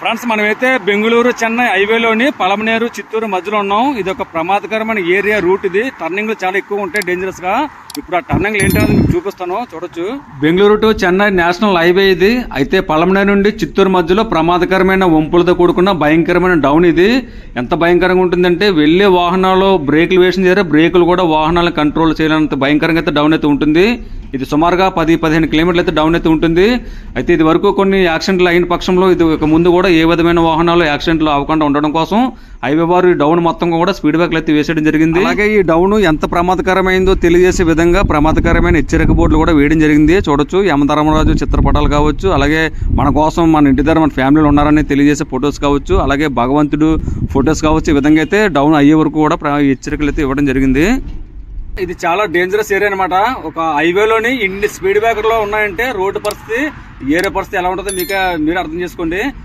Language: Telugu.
ఫ్రెండ్స్ మనమైతే బెంగళూరు చెన్నై హైవేలోని పలమనేరు చిత్తూరు మధ్యలో ఉన్నాం. ఇది ఒక ప్రమాదకరమైన ఏరియా రూట్ ఇది. టర్నింగ్లు చాలా ఎక్కువ ఉంటాయి డేంజరస్గా ఇప్పుడు ఆ టర్నింగ్ ఏంటనేది మీకు చూపిస్తాను చూడొచ్చు. Bengaluru to Chennai national highway ఇది. అయితే పలమనే నుండి చిత్తూరు మధ్యలో ప్రమాదకరమైన వంపులతో కూడుకున్న భయంకరమైన డౌన్ ఇది. ఎంత భయంకరంగా ఉంటుందంటే వెళ్ళే వాహనాలు బ్రేకులు వేసిన జరిగే బ్రేకులు కూడా వాహనాలను కంట్రోల్ చేయలేనంత భయంకరంగా అయితే డౌన్ అయితే ఉంటుంది. ఇది సుమారుగా పది పదిహేను కిలోమీటర్లు అయితే డౌన్ అయితే ఉంటుంది. అయితే ఇది వరకు కొన్ని యాక్సిడెంట్లు అయిన పక్షంలో ఇది ఒక ముందు కూడా ఏ విధమైన వాహనాలు యాక్సిడెంట్లు అవ్వకుండా ఉండడం కోసం హైవే వారు డౌన్ మొత్తం కూడా స్పీడ్ బ్రేక్లు అయితే వేసేయడం జరిగింది. అలాగే ఈ డౌన్ ఎంత ప్రమాదకరమైందో తెలియజేసే విధంగా ప్రమాదకరమైన హెచ్చరిక బోర్డులు కూడా వేయడం జరిగింది. చూడొచ్చు యమధర్మరాజు చిత్రపటాలు కావచ్చు అలాగే మన కోసం మన ఇంటి దగ్గర మన ఫ్యామిలీలో ఉన్నారని తెలియజేసే ఫొటోస్ కావచ్చు అలాగే భగవంతుడు ఫొటోస్ కావచ్చు ఈ విధంగా అయితే డౌన్ అయ్యే వరకు కూడా హెచ్చరికలు అయితే ఇవ్వడం జరిగింది. ఇది చాలా డేంజరస్ ఏరియా అనమాట ఒక హైవేలోని ఇన్ని స్పీడ్ బ్రేకర్లు ఉన్నాయంటే రోడ్డు పరిస్థితి ఏరియా పరిస్థితి ఎలా ఉంటుందో మీకు మీరు అర్థం చేసుకోండి.